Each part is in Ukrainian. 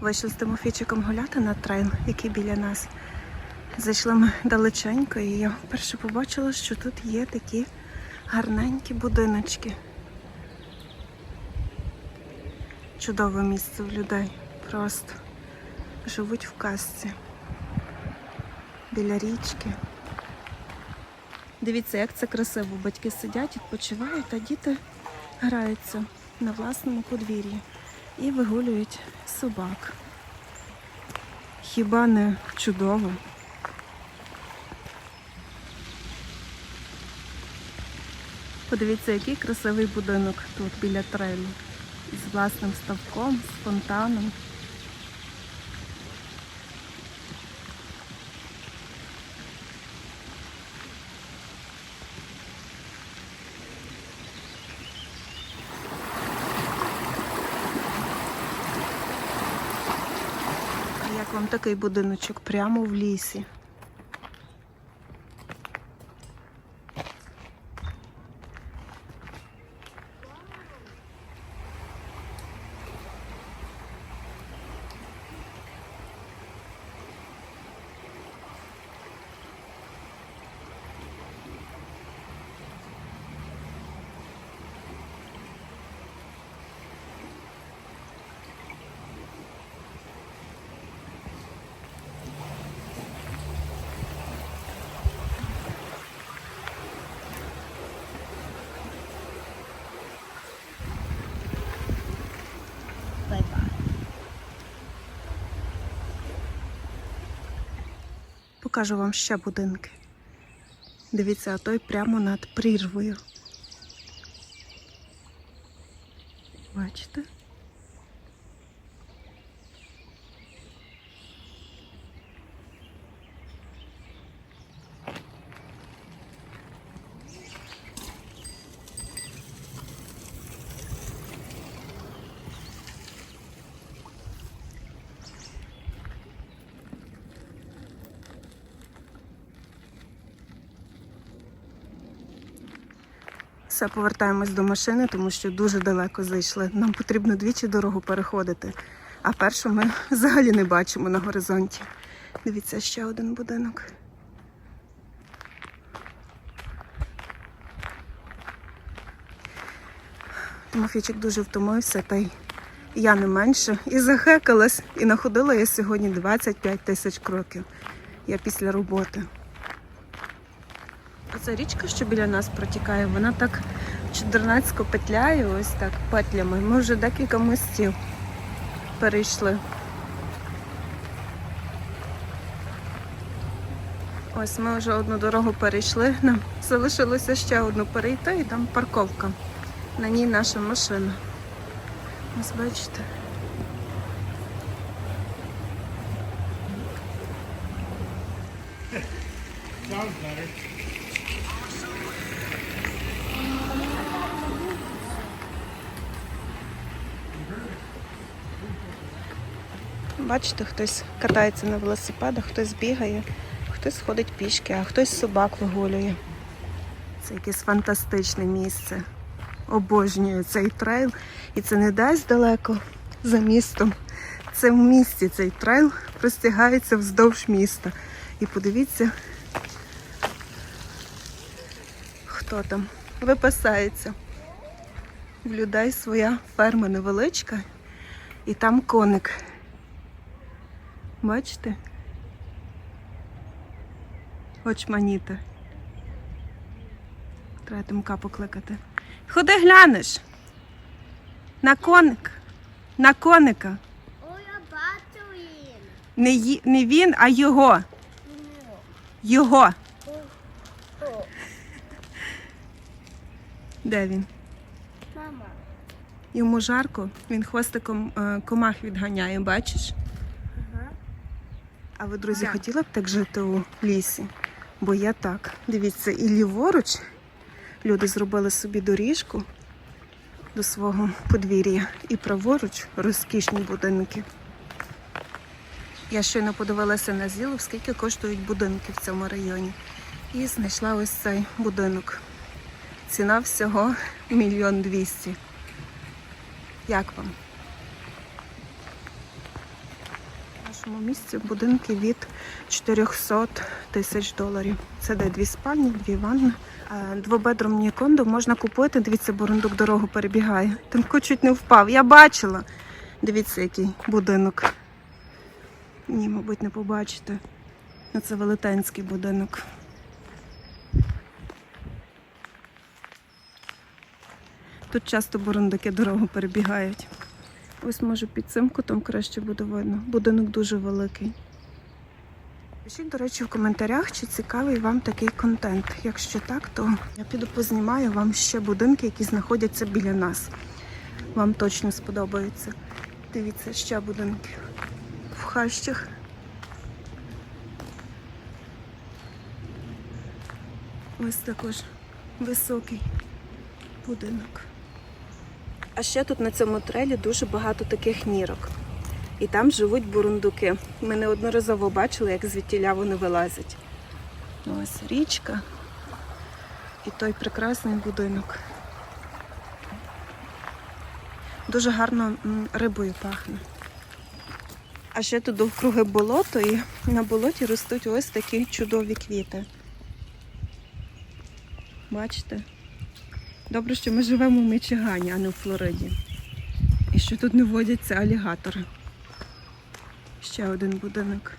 Вийшли з Тимофійчиком гуляти на трейл, який біля нас. Зайшли ми далеченько, і я вперше побачила, що тут є такі гарненькі будиночки. Чудове місце в людей. Просто живуть в казці. Біля річки. Дивіться, як це красиво. Батьки сидять, відпочивають, а діти граються на власному подвір'ї і вигулюють собак. Хіба не чудово? Подивіться, який красивий будинок тут біля трейлу. З власним ставком, з фонтаном. Вам такий будиночок прямо в лісі? Покажу вам ще будинки. Дивіться, а той прямо над прірвою. Бачите? Все, повертаємось до машини, тому що дуже далеко зайшли. Нам потрібно двічі дорогу переходити. А першу ми взагалі не бачимо на горизонті. Дивіться, ще один будинок. Тимофійчик дуже втомився, та й я не менше. І захекалась, і находила я сьогодні 25 тисяч кроків. Я після роботи. Оця річка, що біля нас протікає, вона так чудернацько петляє, ось так петлями. Ми вже декілька мостів перейшли. Ось ми вже одну дорогу перейшли. Нам залишилося ще одну перейти і там парковка. На ній наша машина. Ось бачите. Бачите, хтось катається на велосипедах, хтось бігає, хтось ходить пішки, а хтось собак вигулює. Це якесь фантастичне місце. Обожнюю цей трейл. І це не десь далеко за містом. Це в місті цей трейл простягається вздовж міста. І подивіться, хто там випасається. В людей своя ферма невеличка, і там коник. Бачите? Очманіти. Треба Тимка покликати. Ходи глянеш. На коник. На коника. Ой, я бачу він. Не, ї- не він, а його. Його. Де він? мама. Йому жарко, він хвостиком е, комах відганяє, бачиш? А ви, друзі, Так. хотіли б так жити у лісі? Бо я так. Дивіться, і ліворуч люди зробили собі доріжку до свого подвір'я, і праворуч розкішні будинки. Я щойно подивилася на зілу, скільки коштують будинки в цьому районі. І знайшла ось цей будинок. Ціна всього мільйон двісті. Як вам? Нашому місці будинки від 400 тисяч доларів. Це де дві спальні, дві ванни. Е, Двобедромні кондо можна купити. Дивіться, бурундук дорогу перебігає. Тимко чуть не впав. Я бачила. Дивіться, який будинок. Ні, мабуть, не побачите. Ну, Це велетенський будинок. Тут часто бурундуки дорогу перебігають. Ось може під цим кутом краще буде видно. Будинок дуже великий. Пишіть, до речі, в коментарях, чи цікавий вам такий контент. Якщо так, то я піду познімаю вам ще будинки, які знаходяться біля нас. Вам точно сподобаються. Дивіться, ще будинки в хащах. Ось також високий будинок. А ще тут на цьому трелі дуже багато таких нірок. І там живуть бурундуки. Ми неодноразово бачили, як звідтіля вони вилазять. Ось річка і той прекрасний будинок. Дуже гарно рибою пахне. А ще тут довкруги болото, і на болоті ростуть ось такі чудові квіти. Бачите? Добре, що ми живемо в Мічигані, а не в Флориді. І що тут не водяться алігатори. Ще один будинок.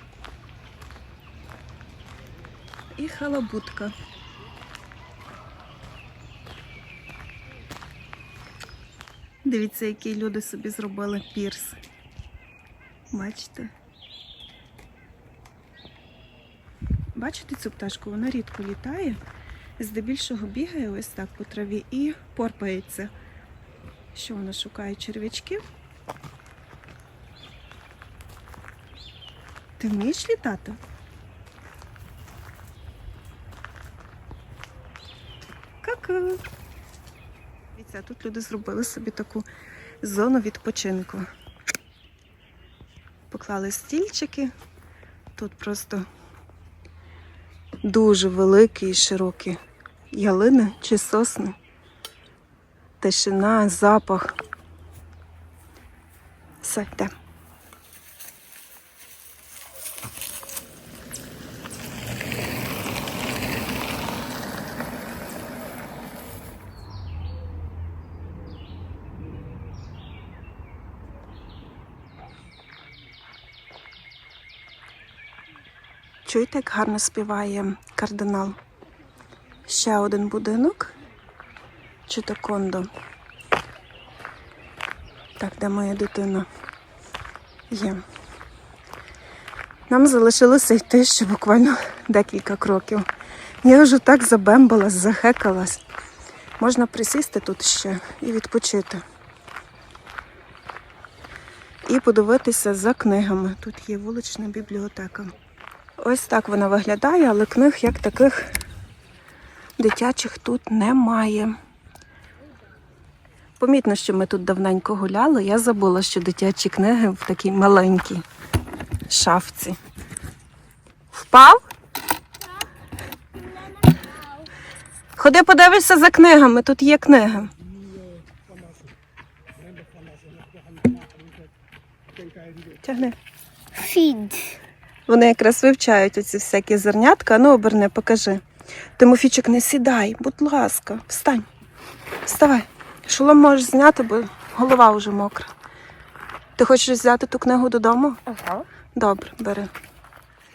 І халабутка. Дивіться, які люди собі зробили пірс. Бачите? Бачите цю пташку? Вона рідко літає, здебільшого бігає ось так по траві і порпається. Що вона шукає черв'ячків? Ти вмієш літати? Ка-ка. Дивіться, тут люди зробили собі таку зону відпочинку. Поклали стільчики. Тут просто дуже великі і широкі ялини чи сосни. Тишина, запах. Все, йдемо. Чуєте, як гарно співає кардинал? Ще один будинок. Чи то кондо. Так, де моя дитина? Є. Нам залишилося йти ще буквально декілька кроків. Я вже так забембалась, захекалась. Можна присісти тут ще і відпочити. І подивитися за книгами. Тут є вулична бібліотека. Ось так вона виглядає, але книг як таких дитячих тут немає. Помітно, що ми тут давненько гуляли. Я забула, що дитячі книги в такій маленькій шафці. Впав? Ходи подивишся за книгами, тут є книги. Тягни. Фід. Вони якраз вивчають оці всякі зернятка. Ну, оберни, покажи. Тимофійчик, не сідай, будь ласка, встань. Вставай. Шолом можеш зняти, бо голова вже мокра. Ти хочеш взяти ту книгу додому? Ага. Добре, бери.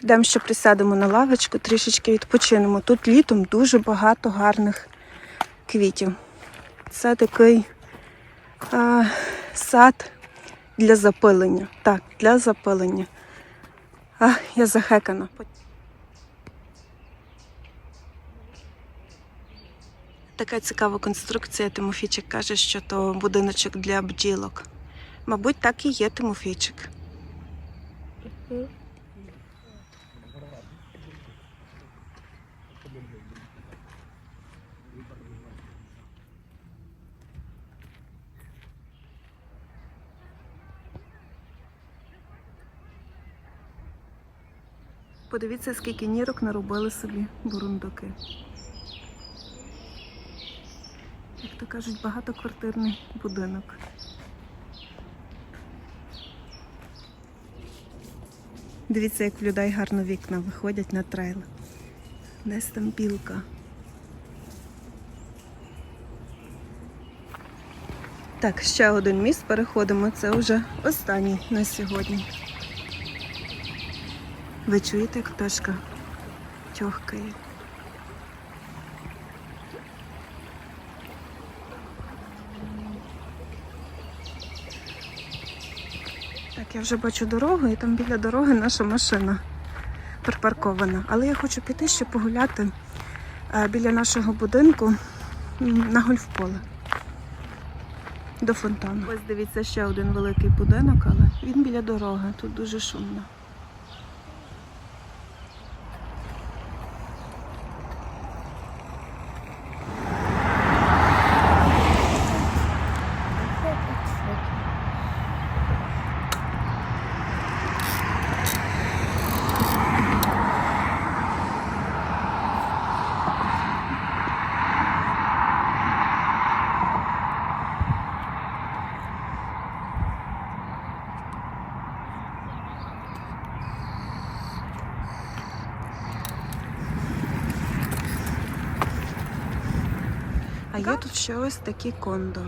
Йдемо ще присядемо на лавочку, трішечки відпочинемо. Тут літом дуже багато гарних квітів. Це такий а, сад для запилення. Так, для запилення. А, я захекана. Така цікава конструкція. Тимофійчик каже, що то будиночок для бджілок. Мабуть, так і є Тимофійчик. Подивіться, скільки нірок наробили собі бурундуки. Як то кажуть, багатоквартирний будинок. Дивіться, як в людей гарно вікна виходять на трейл. Десь там білка. Так, ще один міст переходимо. Це вже останній на сьогодні. Ви чуєте, як пташка тьохкає? Так, я вже бачу дорогу, і там біля дороги наша машина припаркована. Але я хочу піти ще погуляти е, біля нашого будинку на гольфполе до фонтану. Ось дивіться ще один великий будинок, але він біля дороги. Тут дуже шумно. Є тут ще ось такі кондо.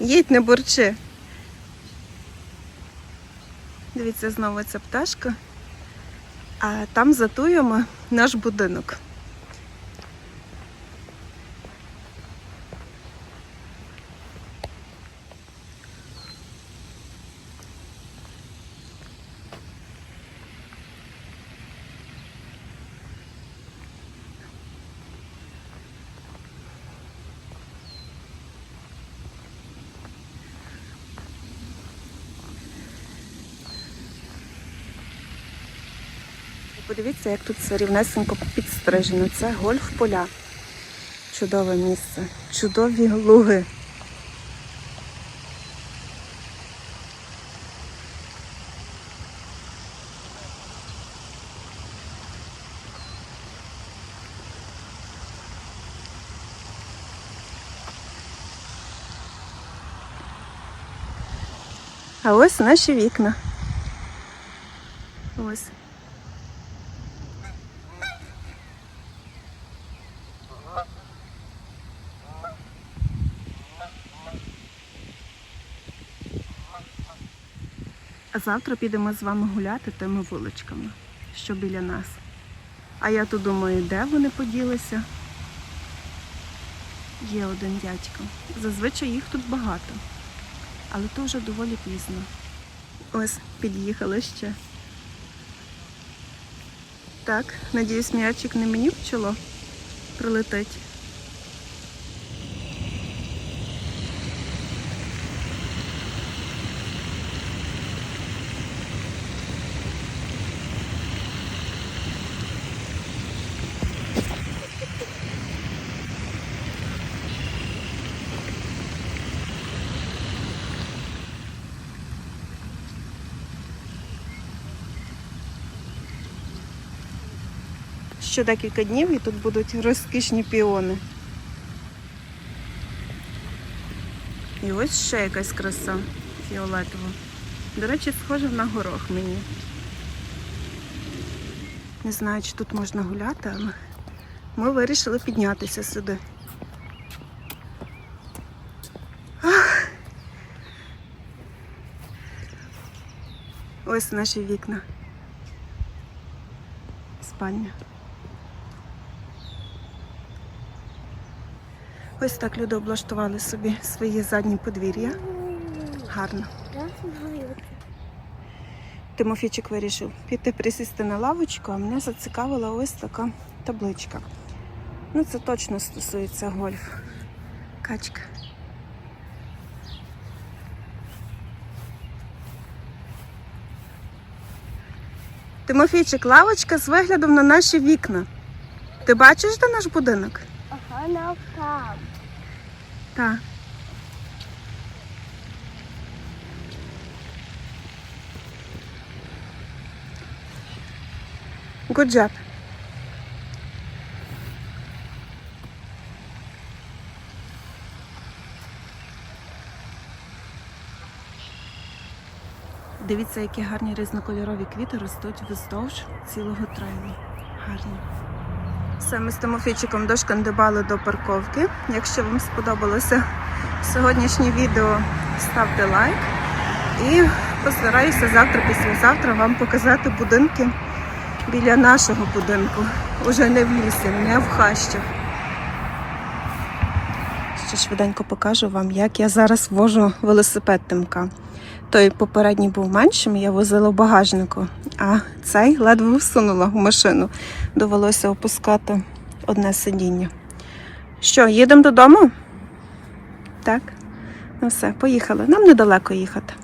Їдь, не бурчи. Дивіться, знову ця пташка. А там затуємо наш будинок. Подивіться, як тут все рівнесенько підстрижено. Це гольф поля. Чудове місце. Чудові луги. А ось наші вікна. Ось. А завтра підемо з вами гуляти тими вуличками, що біля нас. А я тут думаю, де вони поділися. Є один дядько. Зазвичай їх тут багато, але то вже доволі пізно. Ось, під'їхали ще. Так, надіюсь, м'ячик не мені в чоло прилетить. Ще декілька днів і тут будуть розкішні піони. І ось ще якась краса фіолетова. До речі, схожа на горох мені. Не знаю, чи тут можна гуляти, але ми вирішили піднятися сюди. Ах! Ось наші вікна. Спальня. Ось так люди облаштували собі свої задні подвір'я. Гарно. Тимофійчик вирішив піти присісти на лавочку, а мене зацікавила ось така табличка. Ну, це точно стосується гольф. Качка. Тимофійчик, лавочка з виглядом на наші вікна. Ти бачиш, де наш будинок? Ага, там. Так. Good job. Дивіться, які гарні різнокольорові квіти ростуть вздовж цілого трейлу. Гарні. Все, ми з Тимофійчиком дошкандибали до парковки. Якщо вам сподобалося сьогоднішнє відео, ставте лайк. І постараюся завтра, післязавтра вам показати будинки біля нашого будинку. Уже не в лісі, не в хащах. Ще швиденько покажу вам, як я зараз вожу велосипед Тимка. Той попередній був меншим, я возила в багажнику, а цей ледве всунула в машину. Довелося опускати одне сидіння. Що, їдемо додому? Так? Ну все, поїхали. Нам недалеко їхати.